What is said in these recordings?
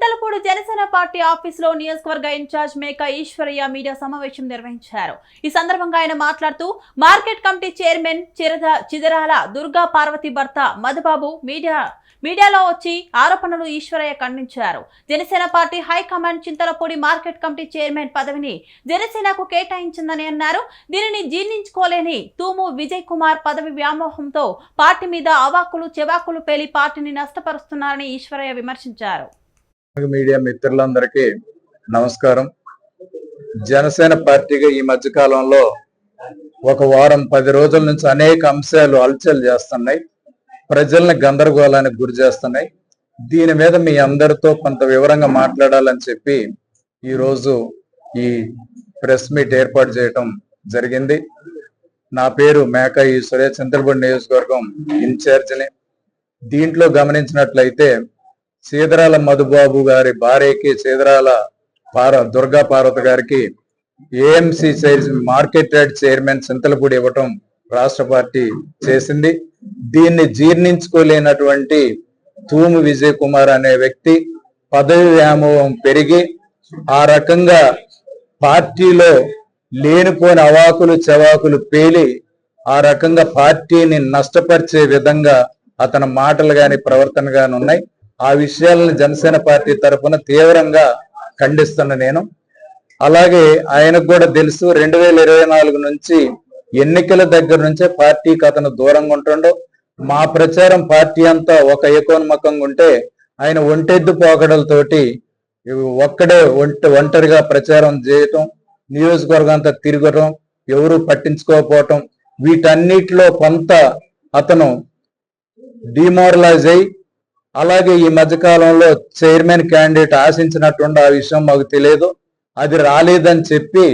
Chintalapudi Janasena party ఆఫీసులో నియోజకవర్గ incharge మేక ఈశ్వరయ్య మీడియా సమావేశం నిర్వహించారు. ఈ సందర్భంగా ఆయన మాట్లాడుతూ మార్కెట్ కమిటీ చైర్మన్ చిరద చిదరాల దుర్గా పార్వతి భర్త మధుబాబు మీడియా మీడియాలో వచ్చి ఆరోపణలు ఈశ్వరయ్య ఖండించారు. Janasena party high command Chintalapudi market committee chairman పదవిని జనసేనకు కేటాయించిందని అన్నారు. దీనిని జీర్ణించుకోలేని తూము విజయ్ కుమార్ పదవి వ్యామోహంతో పార్టీ మీద అవాకులు చెవాకులు పేలి పార్టీని నష్టపరుస్తున్నారని ఈశ్వరయ్య విమర్శించారు. మీడియా మిత్రులందరికీ నమస్కారం. జనసేన పార్టీగా ఈ మధ్య కాలంలో ఒక వారం పది రోజుల నుంచి అనేక అంశాలు అలచలు చేస్తున్నాయి. ప్రజల్ని గందరగోళానికి గురి చేస్తున్నాయి. దీని మీద మీ అందరితో కొంత వివరంగా మాట్లాడాలని చెప్పి ఈ రోజు ఈ ప్రెస్ మీట్ ఏర్పాటు చేయటం జరిగింది. నా పేరు మేక సురేష్ చింతలపూడి నియోజకవర్గం ఇన్ఛార్జిని. దీంట్లో గమనించినట్లయితే సీదరాల మధుబాబు గారి భార్యకి సీదరాల పార దుర్గా పార్వతి గారికి AMC market yard chairman Chintalapudi ఇవ్వటం రాష్ట్ర పార్టీ చేసింది. దీన్ని జీర్ణించుకోలేనటువంటి తూము విజయ్ కుమార్ అనే వ్యక్తి పదవి వ్యామోహం పెరిగి ఆ రకంగా పార్టీలో లేనిపోని అవాకులు చవాకులు పేలి ఆ రకంగా పార్టీని నష్టపరిచే విధంగా అతని మాటలు గాని ప్రవర్తన గాని ఉన్నాయి. ఆ విషయాలను జనసేన పార్టీ తరఫున తీవ్రంగా ఖండిస్తున్న నేను. అలాగే ఆయనకు కూడా తెలుసు రెండు వేల ఇరవై నాలుగు నుంచి ఎన్నికల దగ్గర నుంచే పార్టీకి అతను దూరంగా ఉంటుండో. మా ప్రచారం పార్టీ అంతా ఒక ఏకోన్మకంగా ఉంటే ఆయన ఒంటెద్దు పోకడలతోటి ఒక్కడే ఒంట ఒంటరిగా ప్రచారం చేయటం నియోజకవర్గం అంతా తిరగటం ఎవరు పట్టించుకోకపోవటం వీటన్నిటిలో కొంత అతను డిమోరలైజ్ అయి అలాగే ఈ మధ్యకాలంలో చైర్మన్ క్యాండిడేట్ ఆశించినట్టుండి ఆ విషయం మాకు తెలియదు. అది రాలేదని చెప్పి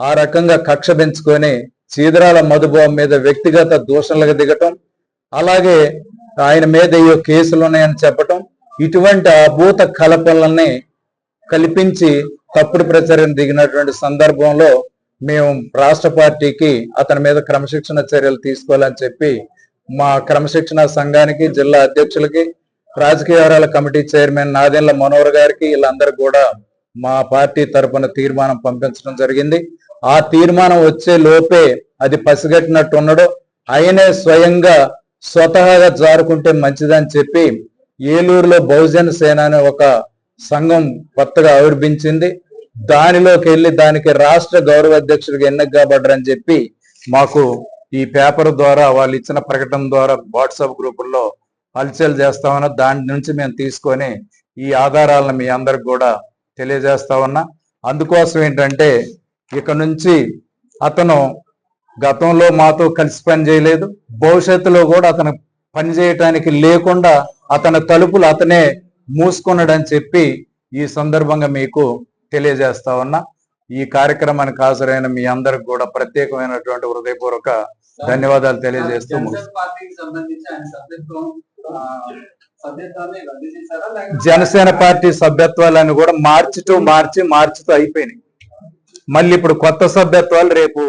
ఆ రకంగా కక్ష పెంచుకొని చీదరాల మధుబాబు మీద వ్యక్తిగత దూషణలకు దిగటం అలాగే ఆయన మీద ఏయో కేసులు ఉన్నాయని చెప్పటం ఇటువంటి అభూత కలపలని కల్పించి తప్పుడు ప్రచారం దిగినటువంటి సందర్భంలో మేము రాష్ట్ర పార్టీకి అతని మీద క్రమశిక్షణ చర్యలు తీసుకోవాలని చెప్పి మా క్రమశిక్షణ సంఘానికి జిల్లా అధ్యక్షులకి రాజకీయ వ్యవహారాల కమిటీ చైర్మన్ నాదెండ్ల మనోహర్ గారికి వీళ్ళందరూ కూడా మా పార్టీ తరపున తీర్మానం పంపించడం జరిగింది. ఆ తీర్మానం వచ్చే లోపే అది పసిగట్టినట్టు ఉన్నాడు ఆయనే స్వయంగా స్వతహాగా జారుకుంటే మంచిదని చెప్పి ఏలూరులో బహుజన సేన అనే ఒక సంఘం కొత్తగా ఆవిర్భించింది. దానిలోకి వెళ్ళి దానికి రాష్ట్ర గౌరవ అధ్యక్షుడికి ఎన్నిక కాబడ్డరని చెప్పి మాకు ఈ పేపర్ ద్వారా వాళ్ళు ఇచ్చిన ప్రకటన ద్వారా వాట్సాప్ గ్రూపుల్లో హల్చల్ చేస్తామన్నా దాని నుంచి మేము తీసుకొని ఈ ఆధారాలను మీ అందరికి కూడా తెలియజేస్తా ఉన్నా. అందుకోసం ఏంటంటే ఇక నుంచి అతను గతంలో మాతో కలిసి పని చేయలేదు. భవిష్యత్తులో కూడా అతను పని చేయటానికి లేకుండా అతని తలుపులు అతనే మూసుకున్నాడని చెప్పి ఈ సందర్భంగా మీకు తెలియజేస్తా ఉన్నా. ఈ కార్యక్రమానికి హాజరైన మీ అందరికి కూడా ప్రత్యేకమైనటువంటి హృదయపూర్వక ధన్యవాదాలు తెలియజేస్తూ జనసేన పార్టీ సభ్యత్వాలను కూడా మార్చుతూ మార్చి మార్చుతూ అయిపోయినాయి. మళ్ళీ ఇప్పుడు కొత్త సభ్యత్వాలు రేపు